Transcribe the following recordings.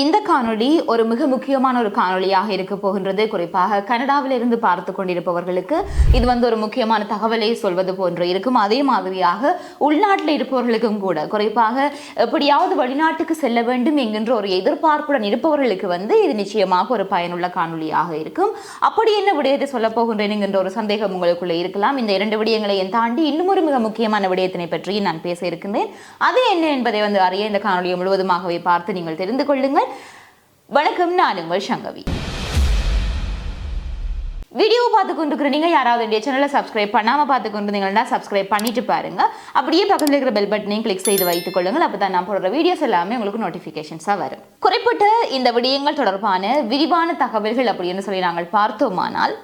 இந்த காணொளி ஒரு மிக முக்கியமான ஒரு காணொளியாக இருக்க போகின்றது. குறிப்பாக கனடாவில் இருந்து பார்த்து கொண்டிருப்பவர்களுக்கு இது வந்து ஒரு முக்கியமான தகவலை சொல்வது போன்று இருக்கும். அதே மாதிரியாக உள்நாட்டில் இருப்பவர்களுக்கும் கூட. குறிப்பாக எப்படியாவது வெளிநாட்டுக்கு செல்ல வேண்டும் என்கின்ற ஒரு எதிர்பார்ப்புடன் இருப்பவர்களுக்கு வந்து இது நிச்சயமாக ஒரு பயனுள்ள காணொளியாக இருக்கும். அப்படி என்ன விடயத்தை சொல்ல போகின்றேன் என்கின்ற ஒரு சந்தேகம் உங்களுக்குள்ள இருக்கலாம். இந்த இரண்டு விடயங்களையும் தாண்டி இன்னும் ஒரு மிக முக்கியமான விடயத்தினை பற்றி நான் பேச இருக்கின்றேன். அது என்ன என்பதை வந்து அறிய இந்த காணொலியை முழுவதுமாகவே பார்த்து நீங்கள் தெரிந்து கொள்ளுங்கள். வணக்கம் நான் உங்கள் சங்கவி வீடியோ பார்த்து கொண்டிருக்கிற நீங்கள் யாராவது என்னுடைய சேனலை சப்ஸ்கிரைப் பண்ணாமல் பார்த்து கொண்டிருந்தீங்கன்னா சப்ஸ்கிரைப் பண்ணிட்டு பாருங்க. அப்படியே பக்கத்தில் இருக்கிற பெல் பட்டனையும் கிளிக் செய்து வைத்துக் கொள்ளுங்கள். அப்போ தான் நான் போடுற வீடியோஸ் எல்லாமே உங்களுக்கு நோட்டிஃபிகேஷன்ஸாக வரும். குறிப்பிட்ட இந்த விடயங்கள் தொடர்பான விரிவான தகவல்கள் அப்படின்னு சொல்லி நாங்கள் பார்த்தோமானால்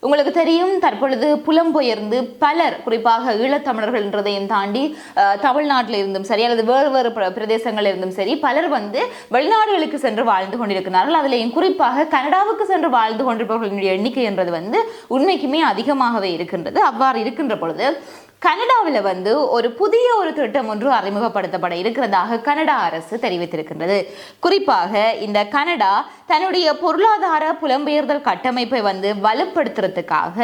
உங்களுக்கு தெரியும் தற்பொழுது புலம்பெயர்ந்து பலர் குறிப்பாக ஈழத்தமிழர்கள் என்றதையும் தாண்டி தமிழ்நாட்டில் இருந்தும் சரி அல்லது வேறு வேறு பிர- பிரதேசங்களில் இருந்தும் சரி பலர் வந்து வெளிநாடுகளுக்கு சென்று வாழ்ந்து கொண்டிருக்கிறார்கள். அதிலேயும் குறிப்பாக கனடாவுக்கு சென்று வாழ்ந்து கொண்டிருப்பவர்களுடைய எண்ணிக்கை என்றது வந்து உண்மைக்குமே அதிகமாகவே இருக்கின்றது. அவ்வாறு இருக்கின்ற பொழுது கனடாவில் வந்து ஒரு புதிய ஒரு திட்டம் ஒன்று அறிமுகப்படுத்தப்பட இருக்கிறதாக கனடா அரசு தெரிவித்திருக்கின்றது. குறிப்பாக இந்த கனடா தன்னுடைய பொருளாதார புலம்பெயர்தல் கட்டமைப்பை வந்து வலுப்படுத்துறதுக்காக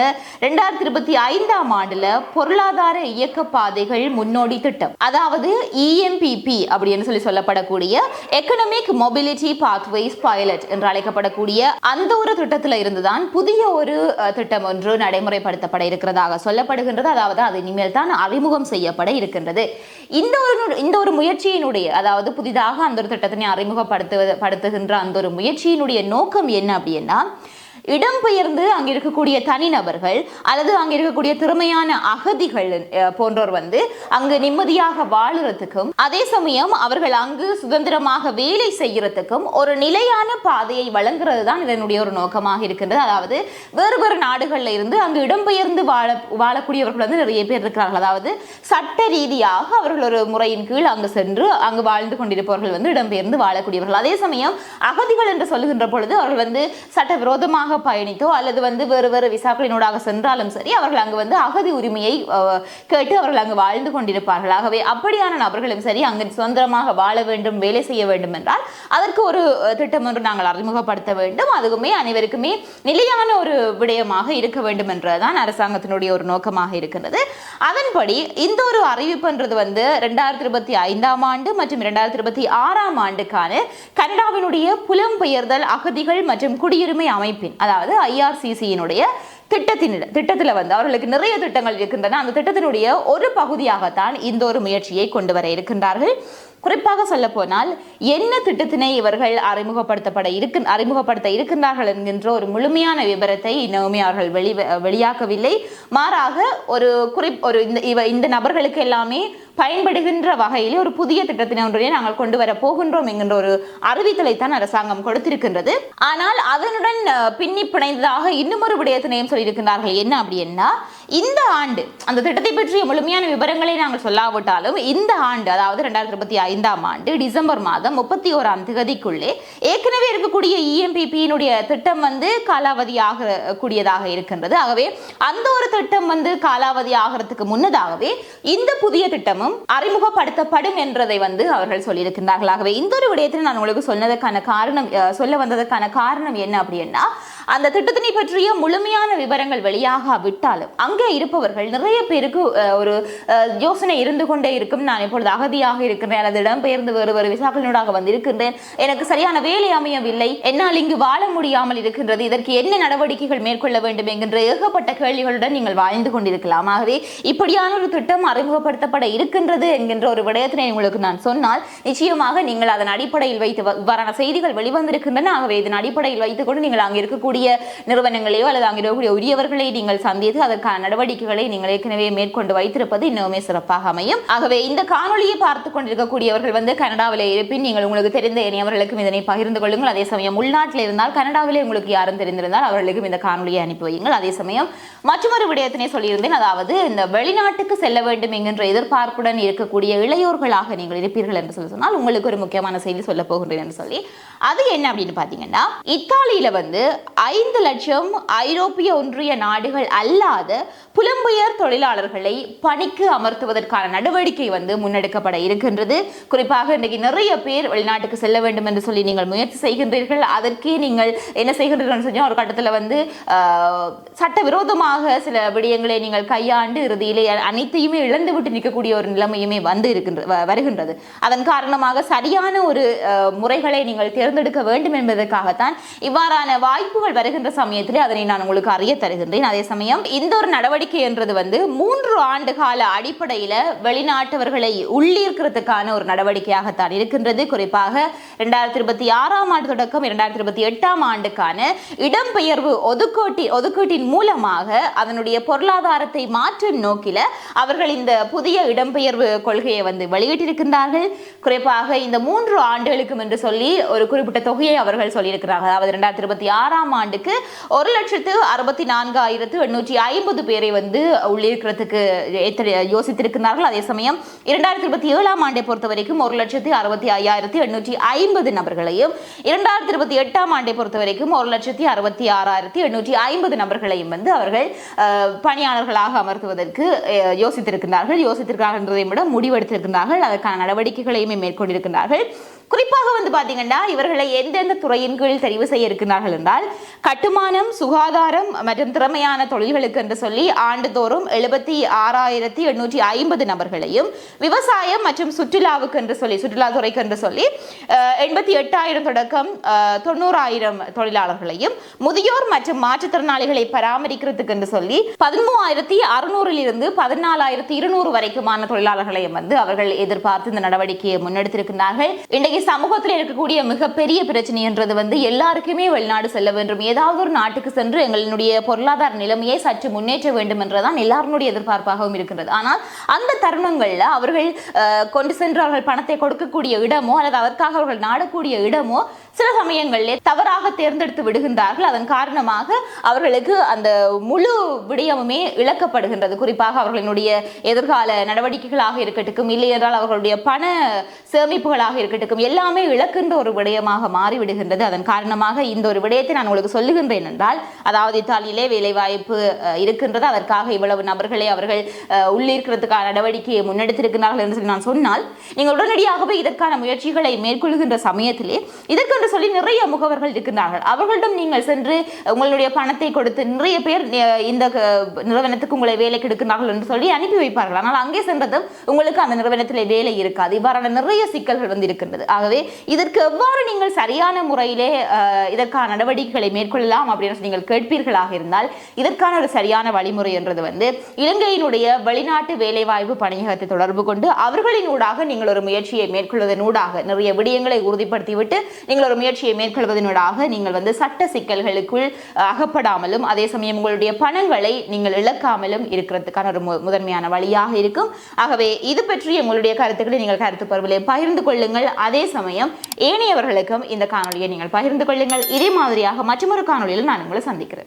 ரெண்டாயிரத்தி இருபத்தி ஐந்தாம் ஆண்டுல பொருளாதார இயக்க பாதைகள் முன்னோடி திட்டம். அதாவது இஎம்பிபி அப்படின்னு சொல்லி சொல்லப்படக்கூடிய எக்கனமிக் மொபிலிட்டி பாத்வேஸ் பைலட் என்று அழைக்கப்படக்கூடிய அந்த ஒரு திட்டத்தில் இருந்துதான் புதிய ஒரு திட்டம் ஒன்று நடைமுறைப்படுத்தப்பட இருக்கிறதாக சொல்லப்படுகின்றது. அதாவது அது இனிமேல் தான் அறிமுகம் செய்யப்பட இருக்கின்றது. இந்த ஒரு இந்த ஒரு முயற்சியினுடைய அதாவது புதிதாக அந்த ஒரு திட்டத்தினை அறிமுகப்படுத்துவது படுத்துகின்ற அந்த ஒரு முயற்சியினுடைய நோக்கம் என்ன அப்படின்னா இடம்பெயர்ந்து அங்க இருக்கக்கூடிய தனிநபர்கள் அல்லது அங்க இருக்கக்கூடிய திறமையான அகதிகள் போன்றோர் வந்து அங்கு நிம்மதியாக வாழறதுக்கும் அதே சமயம் அவர்கள் அங்கு சுதந்திரமாக வேலை செய்யறதுக்கும் ஒரு நிலையான பாதையை வழங்குறது தான் இதனுடைய ஒரு நோக்கமாக இருக்கின்றது. அதாவது வேறு வேறு நாடுகளில் இருந்து அங்கு இடம்பெயர்ந்து வாழ வாழக்கூடியவர்கள் வந்து நிறைய பேர் இருக்கிறார்கள். அதாவது சட்ட ரீதியாக அவர்கள் ஒரு முறையின் கீழ் அங்கு சென்று அங்கு வாழ்ந்து கொண்டிருப்பவர்கள் வந்து இடம்பெயர்ந்து வாழக்கூடியவர்கள். அதே சமயம் அகதிகள் என்று சொல்லுகின்ற பொழுது அவர்கள் வந்து சட்டவிரோதமாக பயணித்தோ அல்லது வந்து வேறு வேறு விசாக்களினூடாக சென்றாலும் சரி அவர்கள் அங்கு வந்து அகதி உரிமையை கேட்டு அவர்கள் அங்கு வாழ்ந்து கொண்டிருப்பார்கள். ஆகவே அப்படியான நபர்களும் சரி அங்கு சுதந்திரமாக வாழ வேண்டும் வேலை செய்ய வேண்டும் என்றால் அதற்கு ஒரு திட்டம் ஒன்று நாங்கள் அறிமுகப்படுத்த வேண்டும். அதுவுமே அனைவருக்குமே நிலையான ஒரு விடயமாக இருக்க வேண்டும் என்றுதான் அரசாங்கத்தினுடைய ஒரு நோக்கமாக இருக்கின்றது. அதன்படி இந்த ஒரு அறிவிப்புன்றது வந்து ரெண்டாயிரத்தி இருபத்தி ஐந்தாம் ஆண்டு மற்றும் இரண்டாயிரத்தி இருபத்தி ஆறாம் ஆண்டுக்கான கனடாவினுடைய புலம்பெயர்தல் அகதிகள் மற்றும் குடியுரிமை அமைப்பின் அதாவது ஐஆர்சிசியினுடைய திட்டத்தின் திட்டத்தில் வந்து அவர்களுக்கு நிறைய திட்டங்கள் இருக்கின்றன. அந்த திட்டத்தினுடைய ஒரு பகுதியாகத்தான் இந்த ஒரு முயற்சியை கொண்டு வர இருக்கின்றார்கள். குறிப்பாக சொல்ல போனால் என்ன திட்டத்தினை இவர்கள் அறிமுகப்படுத்தப்பட இருக்கு அறிமுகப்படுத்த இருக்கின்றார்கள் என்கின்ற ஒரு முழுமையான விவரத்தை இன்னுமே அவர்கள் வெளி வெளியாக்கவில்லை மாறாக ஒரு குறிப் ஒரு இந்த இவ இந்த நபர்களுக்கு எல்லாமே பயன்படுகின்ற வகையிலே ஒரு புதிய திட்டத்தினை ஒன்றையே நாங்கள் கொண்டு வர போகின்றோம் என்கின்ற ஒரு அறிவித்தலை தான் அரசாங்கம் கொடுத்திருக்கின்றது. ஆனால் அதனுடன் பின்னி பிணைந்ததாக இன்னும் ஒரு விடயத்தினையும் சொல்லியிருக்கின்றார்கள். என்ன அப்படின்னா இந்த ஆண்டு அந்த திட்டத்தை பற்றிய முழுமையான விவரங்களை நாங்கள் சொல்லாவிட்டாலும் இந்த ஆண்டு அதாவது ரெண்டாயிரத்தி இருபத்தி ஐந்தாம் ஆண்டு டிசம்பர் மாதம் முப்பத்தி ஓராம் திகதிக்குள்ளே ஏற்கனவே இருக்கக்கூடிய இஎம்பிபியினுடைய திட்டம் வந்து காலாவதி கூடியதாக இருக்கின்றது. ஆகவே அந்த ஒரு திட்டம் வந்து காலாவதி ஆகிறதுக்கு முன்னதாகவே இந்த புதிய திட்டமும் அறிமுகப்படுத்தப்படும் என்றதை வந்து அவர்கள் சொல்லியிருக்கின்றார்கள். ஆகவே இந்த ஒரு விடயத்தில் நான் உங்களுக்கு சொன்னதற்கான காரணம் சொல்ல வந்ததற்கான காரணம் என்ன அப்படின்னா அந்த திட்டத்தினை பற்றிய முழுமையான விவரங்கள் வெளியாகாவிட்டாலும் அங்கே இருப்பவர்கள் நிறைய பேருக்கு ஒரு யோசனை இருந்து கொண்டே இருக்கும். நான் இப்பொழுது அகதியாக இருக்கின்றேன் அல்லது இடம்பெயர்ந்து வேறு வேறு விசாக்களினூடாக வந்திருக்கின்றேன். எனக்கு சரியான வேலை அமையவில்லை. என்னால் இங்கு வாழ முடியாமல் இருக்கின்றது. இதற்கு என்ன நடவடிக்கைகள் மேற்கொள்ள வேண்டும் என்கின்ற ஏகப்பட்ட கேள்விகளுடன் நீங்கள் வாழ்ந்து கொண்டிருக்கலாம். ஆகவே இப்படியான ஒரு திட்டம் அறிமுகப்படுத்தப்பட இருக்கின்றது என்கின்ற ஒரு விடயத்தினை உங்களுக்கு நான் சொன்னால் நிச்சயமாக நீங்கள் அதன் அடிப்படையில் வைத்து வ- இவ்வாறான செய்திகள் வெளிவந்திருக்கின்றன. ஆகவே இதன் அடிப்படையில் வைத்துக்கொண்டு நீங்கள் அங்கே இருக்கக்கூடிய நிறுவனங்களையோ அல்லது அங்கே இருக்கக்கூடிய உரியவர்களை நீங்கள் சந்தித்து அதற்கான நடவடிக்கைகளை நீங்கள் ஏற்கனவே மேற்கொண்டு வைத்திருப்பது இன்னுமே சிறப்பாக அமையும். ஆகவே இந்த காணொலியை பார்த்து கொண்டிருக்கக்கூடியவர்கள் வந்து கனடாவில் இருப்பின் நீங்கள் உங்களுக்கு தெரிந்த இணையவர்களுக்கும் இதனை பகிர்ந்து கொள்ளுங்கள். அதே சமயம் உள்நாட்டில் இருந்தால் கனடாவிலே உங்களுக்கு யாரும் தெரிந்திருந்தால் அவர்களுக்கும் இந்த காணொலியை அனுப்பி வையுங்கள். அதே சமயம் மற்றொரு விடயத்தினை சொல்லியிருந்தேன். அதாவது இந்த வெளிநாட்டுக்கு செல்ல வேண்டும் என்கின்ற எதிர்பார்ப்புடன் இருக்கக்கூடிய இளையோர்களாக நீங்கள் இருப்பீர்கள் என்று சொல்லி சொன்னால் உங்களுக்கு ஒரு முக்கியமான செய்தி சொல்ல போகின்றேன் என்று சொல்லி. அது என்ன அப்படின்னு பார்த்தீங்கன்னா இத்தாலியில வந்து ஐந்து லட்சம் ஐரோப்பிய ஒன்றிய நாடுகள் அல்லாத புலம்பெயர் தொழிலாளர்களை பணிக்கு அமர்த்துவதற்கான நடவடிக்கை வந்து முன்னெடுக்கப்பட இருக்கின்றது. குறிப்பாக இன்றைக்கு நிறைய பேர் வெளிநாட்டுக்கு செல்ல வேண்டும் என்று சொல்லி நீங்கள் முயற்சி செய்கின்றீர்கள். அதற்கே நீங்கள் என்ன செய்கின்றீர்கள் சொன்னால் ஒரு கட்டத்தில் வந்து சட்டவிரோதமாக சில விடயங்களை நீங்கள் கையாண்டு இறுதியிலே அனைத்தையுமே இழந்துவிட்டு நிற்கக்கூடிய ஒரு நிலைமையுமே வந்து இருக்கின்ற வருகின்றது. அதன் காரணமாக சரியான ஒரு முறைகளை நீங்கள் தேர்ந்தெடுக்க வேண்டும் என்பதற்காகத்தான் இவ்வாறான வாய்ப்புகள் வருகின்ற சமயத்திலே அதனை நான் உங்களுக்கு அறிய தருகின்றேன். அதே சமயம் இந்த ஒரு நடவடிக்கை என்றது வந்து மூன்று ஆண்டு கால அடிப்படையில வெளிநாட்டவர்களை உள்ளீர்க்கிறதுக்கான ஒரு நடவடிக்கையாகத்தான் இருக்கின்றது. குறிப்பாக இரண்டாயிரத்தி இருபத்தி ஆறாம் ஆண்டு தொடக்கம் இரண்டாயிரத்தி இருபத்தி எட்டாம் ஆண்டுக்கான இடம்பெயர்வு ஒதுக்கோட்டி ஒதுக்கீட்டின் மூலமாக அதனுடைய பொருளாதாரத்தை மாற்றும் நோக்கில அவர்கள் இந்த புதிய இடம்பெயர்வு கொள்கையை வந்து வெளியிட்டிருக்கின்றார்கள். குறிப்பாக இந்த மூன்று ஆண்டுகளுக்கும் என்று சொல்லி ஒரு குறிப்பிட்ட தொகையை அவர்கள் சொல்லியிருக்கிறார்கள். அதாவது இரண்டாயிரத்தி இருபத்தி ஆறாம் ஆண்டு ஆண்டுக்கு ஒரு லட்சத்து அறுபத்தி நான்காயிரத்து எண்ணூற்றி ஐம்பது பேரை வந்து உள்ளிருக்கிறதுக்கு எத்தனை- யோசித்திருக்கிறார்கள். அதே சமயம் இரண்டாயிரத்தி இருபத்தி ஏழாம் ஆண்டை பொறுத்த வரைக்கும் ஒரு லட்சத்து அறுபத்தி ஐயாயிரத்தி எண்ணூற்றி ஐம்பது நபர்களையும் இரண்டாயிரத்தி இருபத்தி எட்டாம் ஆண்டை பொறுத்த வரைக்கும் ஒரு லட்சத்தி அறுபத்தி ஆறாயிரத்தி எண்ணூற்றி ஐம்பது நபர்களையும் வந்து அவர்கள் பணியாளர்களாக அமர்த்துவதற்கு யோசித்திருக்கிறார்கள். யோசித்திருக்கிறார்கள் என்றதை விட முடிவெடுத்திருக்கிறார்கள். அதற்கான நடவடிக்கைகளையுமே மேற்கொண்டிருக்கிறார்கள். குறிப்பாக வந்து பார்த்தீங்கன்னா இவர்களை எந்தெந்த துறையின் கீழ் தெரிவு செய்ய இருக்கிறார்கள் என்றால் கட்டுமானம் சுகாதாரம் மற்றும் திறமையான தொழில்களுக்கு என்று சொல்லி ஆண்டுதோறும் எழுபத்தி ஆறாயிரத்தி எண்ணூற்றி ஐம்பது நபர்களையும் விவசாயம் மற்றும் சுற்றுலாவுக்கு என்று சொல்லி சுற்றுலாத்துறைக்கு என்று சொல்லி எண்பத்தி எட்டாயிரம் தொடக்கம் தொண்ணூறாயிரம் தொழிலாளர்களையும் முதியோர் மற்றும் மாற்றுத்திறனாளிகளை பராமரிக்கிறதுக்கு என்று சொல்லி பதிமூவாயிரத்தி அறுநூறில் இருந்து பதினாலாயிரத்தி இருநூறு வரைக்குமான தொழிலாளர்களையும் வந்து அவர்கள் எதிர்பார்த்து இந்த நடவடிக்கையை முன்னெடுத்திருக்கிறார்கள் இன்றைக்கு சமூகத்தில் இருக்கக்கூடிய மிகப்பெரிய பிரச்சனைன்றது வந்து எல்லாருக்குமே வெளிநாடு செல்ல வேண்டும். ஏதாவது ஒரு நாட்டுக்கு சென்று எங்களுடைய பொருளாதார நிலைமையை சற்று முன்னேற்ற வேண்டும் என்றுதான் எல்லாருடைய எதிர்பார்ப்பாகவும் இருக்கிறது. ஆனால் அந்த தருணங்களில் அவர்கள் கொண்டு சென்று அவர்கள் பணத்தை கொடுக்கக்கூடிய இடமோ அல்லது அதற்காக அவர்கள் நாடக்கூடிய இடமோ சில சமயங்களிலே தவறாக தேர்ந்தெடுத்து விடுகின்றார்கள். அதன் காரணமாக அவர்களுக்கு அந்த முழு விடயமுமே இழக்கப்படுகின்றது. குறிப்பாக அவர்களினுடைய எதிர்கால நடவடிக்கைகளாக இருக்கட்டும் இல்லை என்றால் அவர்களுடைய பண சேமிப்புகளாக இருக்கட்டும் எல்லாமே இழக்கின்ற ஒரு விடயமாக மாறிவிடுகின்றது. அதன் காரணமாக இந்த ஒரு விடயத்தை நான் உங்களுக்கு சொல்லுகின்றேன் என்றால் அதாவது இத்தாலியிலே வேலைவாய்ப்பு அஹ், இருக்கின்றது. அதற்காக இவ்வளவு நபர்களை அவர்கள் உள்ளிருக்கிறதுக்கான நடவடிக்கையை முன்னெடுத்திருக்கிறார்கள் என்று சொல்லி நான் சொன்னால் நீங்கள் உடனடியாகவே இதற்கான முயற்சிகளை மேற்கொள்கின்ற சமயத்திலே என்று சொல்லி நிறைய முகவர்கள் இருக்கின்றார்கள். அவர்களிடம் நீங்கள் சென்று உங்களுடைய பணத்தை கொடுத்து நிறைய பேர் இந்த நிறுவனத்துக்கு உங்களை வேலைக்கு எடுக்கிறார்கள் என்று சொல்லி அனுப்பி வைப்பார்கள். ஆனால் அங்கே சென்றதும் உங்களுக்கு அந்த நிறுவனத்தில் வேலை இருக்காது. இவ்வாறான நிறைய சிக்கல்கள் வந்து இருக்கின்றது. ஆகவே இதற்கு எவ்வாறு நீங்கள் சரியான முறையிலே இதற்கான நடவடிக்கைகளை மேற்கொள்ளலாம் அப்படின்னு நீங்கள் கேட்பீர்களாக இருந்தால் இதற்கான ஒரு சரியான வழிமுறை என்றது வந்து இலங்கையினுடைய வெளிநாட்டு வேலைவாய்ப்பு பணியகத்தை தொடர்பு கொண்டு அவர்களின் ஊடாக நீங்கள் ஒரு முயற்சியை மேற்கொள்வதன் ஊடாக நிறைய விடயங்களை உறுதிப்படுத்திவிட்டு நீங்கள் ஒரு முயற்சியை மேற்கொள்வதனூடாக நீங்கள் வந்து சட்ட சிக்கல்களுக்குள் அகப்படாமலும் அதே சமயம் உங்களுடைய பணங்களை நீங்கள் இழக்காமலும் இருக்கிறதுக்கான ஒரு மு- முதன்மையான வழியாக இருக்கும். ஆகவே இது பற்றி உங்களுடைய கருத்துக்களை நீங்கள் கருத்து பருவிலே பகிர்ந்து கொள்ளுங்கள். அதே சமயம் ஏனையவர்களுக்கும் இந்த காணொலியை நீங்கள் பகிர்ந்து கொள்ளுங்கள். இதே மாதிரியாக மற்றொரு காணொலியில் நான் உங்களை சந்திக்கிறேன்.